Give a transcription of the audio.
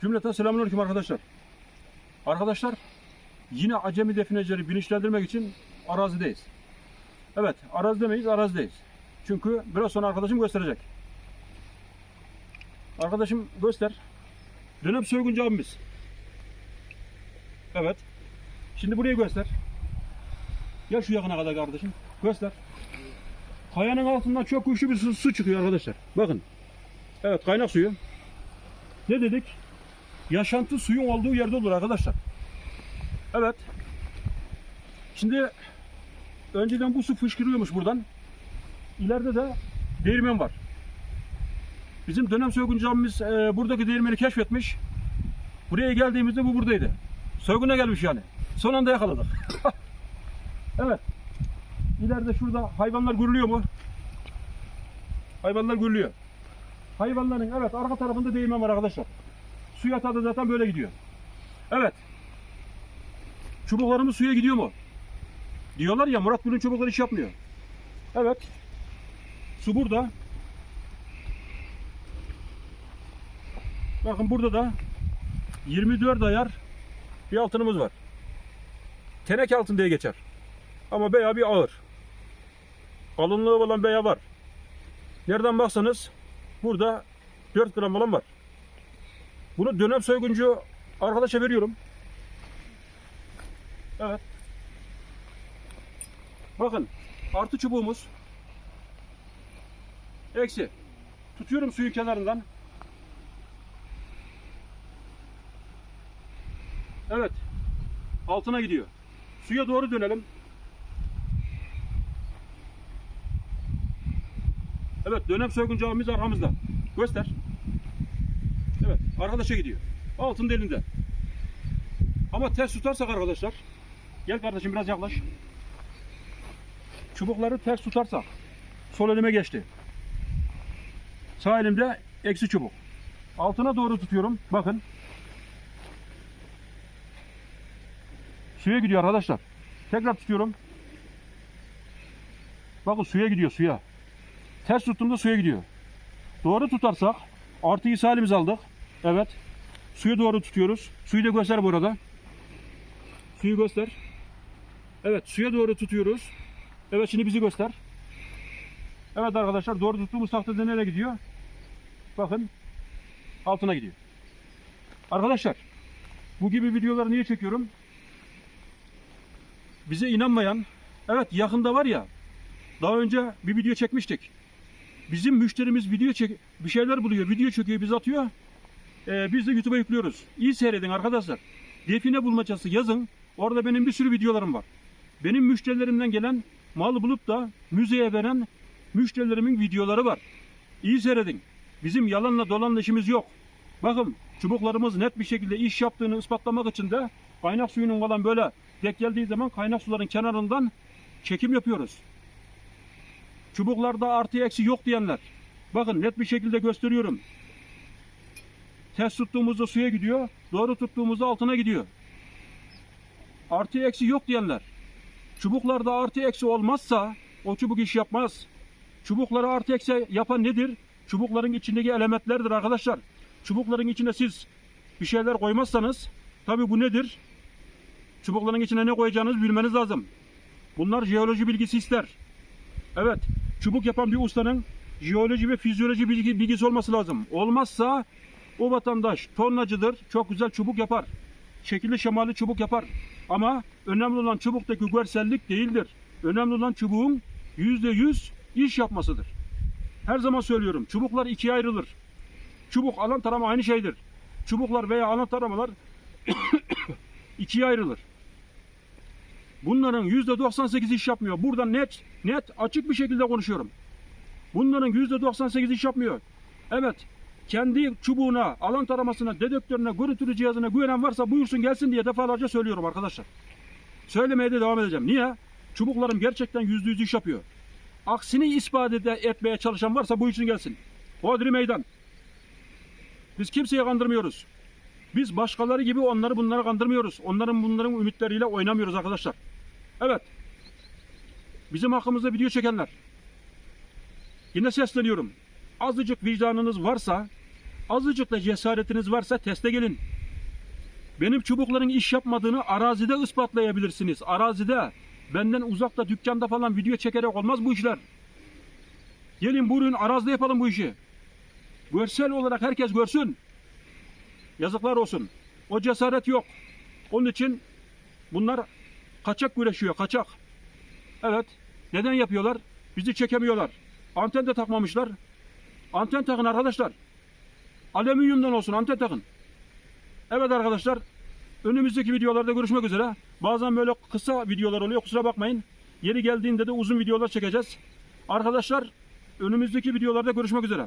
Cümleten selamünaleyküm arkadaşlar. Arkadaşlar yine acemi definecileri bilinçlendirmek için arazideyiz. Evet arazidemeyiz arazideyiz. Çünkü biraz sonra arkadaşım gösterecek. Arkadaşım göster. Dönem soyguncu abimiz. Evet. Şimdi burayı göster. Gel şu yakına kadar kardeşim. Göster. Kayanın altından çok güçlü bir su, su çıkıyor arkadaşlar. Bakın. Evet kaynak suyu. Ne dedik? Yaşantı suyun olduğu yerde olur arkadaşlar. Evet. Şimdi önceden bu su fışkırıyormuş buradan. İleride de değirmen var. Bizim dönem soyguncu abimiz e, buradaki değirmeni keşfetmiş. Buraya geldiğimizde bu buradaydı. Soyguna gelmiş yani. Son anda yakaladık. evet. İleride şurada hayvanlar gürlüyor mu? Hayvanlar gürlüyor. Hayvanların evet arka tarafında değirmen var arkadaşlar. Su yatağı zaten böyle gidiyor. Evet. Çubuklarımız suya gidiyor mu? Diyorlar ya Murat Gül'ün çubukları iş yapmıyor. Evet. Su burada. Bakın burada da 24 ayar bir altınımız var. Teneke altın diye geçer. Ama beya bir ağır. Kalınlığı olan beya var. Nereden baksanız burada 4 gram falan var. Bunu dönem soyguncu arkadaşa veriyorum. Evet. Bakın artı çubuğumuz eksi. Tutuyorum suyun kenarından. Evet. Altına gidiyor. Suya doğru dönelim. Evet dönem soyguncu abimiz arkamızda. Göster. Evet arkadaşa gidiyor. Altın elinde. Ama ters tutarsak arkadaşlar. Gel kardeşim biraz yaklaş. Çubukları ters tutarsak. Sol elime geçti. Sağ elimde eksi çubuk. Altına doğru tutuyorum. Bakın. Suya gidiyor arkadaşlar. Tekrar tutuyorum. Bakın suya gidiyor suya. Ters tuttuğumda suya gidiyor. Doğru tutarsak artıyı sağ elimize aldık. Evet. Suyu doğru tutuyoruz. Suyu da göster burada. Suyu göster. Evet suya doğru tutuyoruz. Evet şimdi bizi göster. Evet arkadaşlar doğru tuttuğumuz takdirde nereye gidiyor? Bakın altına gidiyor. Arkadaşlar bu gibi videoları niye çekiyorum? Bize inanmayan evet yakında var ya daha önce bir video çekmiştik. Bizim müşterimiz video çek bir şeyler buluyor, video çekiyor, biz atıyor. Ee, biz de YouTube'a yüklüyoruz. İyi seyredin arkadaşlar. Define bulmacası yazın. Orada benim bir sürü videolarım var. Benim müşterilerimden gelen malı bulup da müzeye veren müşterilerimin videoları var. İyi seyredin. Bizim yalanla dolanla işimiz yok. Bakın çubuklarımız net bir şekilde iş yaptığını ispatlamak için de kaynak suyunun falan böyle dek geldiği zaman kaynak suların kenarından çekim yapıyoruz. Çubuklarda artı eksi yok diyenler. Bakın net bir şekilde gösteriyorum. Ters tuttuğumuzda suya gidiyor. Doğru tuttuğumuzda altına gidiyor. Artı eksi yok diyenler. Çubuklarda artı eksi olmazsa o çubuk iş yapmaz. Çubukları artı eksi yapan nedir? Çubukların içindeki elementlerdir arkadaşlar. Çubukların içine siz bir şeyler koymazsanız tabi bu nedir? Çubukların içine ne koyacağınızı bilmeniz lazım. Bunlar jeoloji bilgisi ister. Evet, çubuk yapan bir ustanın jeoloji ve fizyoloji bilgi, bilgisi olması lazım. Olmazsa o vatandaş tornacıdır, çok güzel çubuk yapar. Şekilli şemalı çubuk yapar. Ama önemli olan çubuktaki görsellik değildir. Önemli olan çubuğun yüzde yüz iş yapmasıdır. Her zaman söylüyorum, çubuklar ikiye ayrılır. Çubuk alan tarama aynı şeydir. Çubuklar veya alan taramalar ikiye ayrılır. Bunların yüzde 98 iş yapmıyor. Burada net, net açık bir şekilde konuşuyorum. Bunların yüzde 98 iş yapmıyor. Evet, kendi çubuğuna, alan taramasına, dedektörüne, görüntülü cihazına güvenen varsa buyursun gelsin diye defalarca söylüyorum arkadaşlar. Söylemeye de devam edeceğim. Niye? Çubuklarım gerçekten yüzde yüz iş yapıyor. Aksini ispat etmeye çalışan varsa buyursun gelsin. Hodri meydan. Biz kimseyi kandırmıyoruz. Biz başkaları gibi onları bunları kandırmıyoruz. Onların bunların ümitleriyle oynamıyoruz arkadaşlar. Evet. Bizim hakkımızda video çekenler. Yine sesleniyorum. Azıcık vicdanınız varsa, Azıcık da cesaretiniz varsa teste gelin. Benim çubukların iş yapmadığını arazide ispatlayabilirsiniz. Arazide. Benden uzakta dükkanda falan video çekerek olmaz bu işler. Gelin buyurun arazide yapalım bu işi. Görsel olarak herkes görsün. Yazıklar olsun. O cesaret yok. Onun için bunlar kaçak güreşiyor, kaçak. Evet. Neden yapıyorlar? Bizi çekemiyorlar. Anten de takmamışlar. Anten takın arkadaşlar. Alüminyumdan olsun anten takın. Evet arkadaşlar. Önümüzdeki videolarda görüşmek üzere. Bazen böyle kısa videolar oluyor kusura bakmayın. Yeri geldiğinde de uzun videolar çekeceğiz. Arkadaşlar önümüzdeki videolarda görüşmek üzere.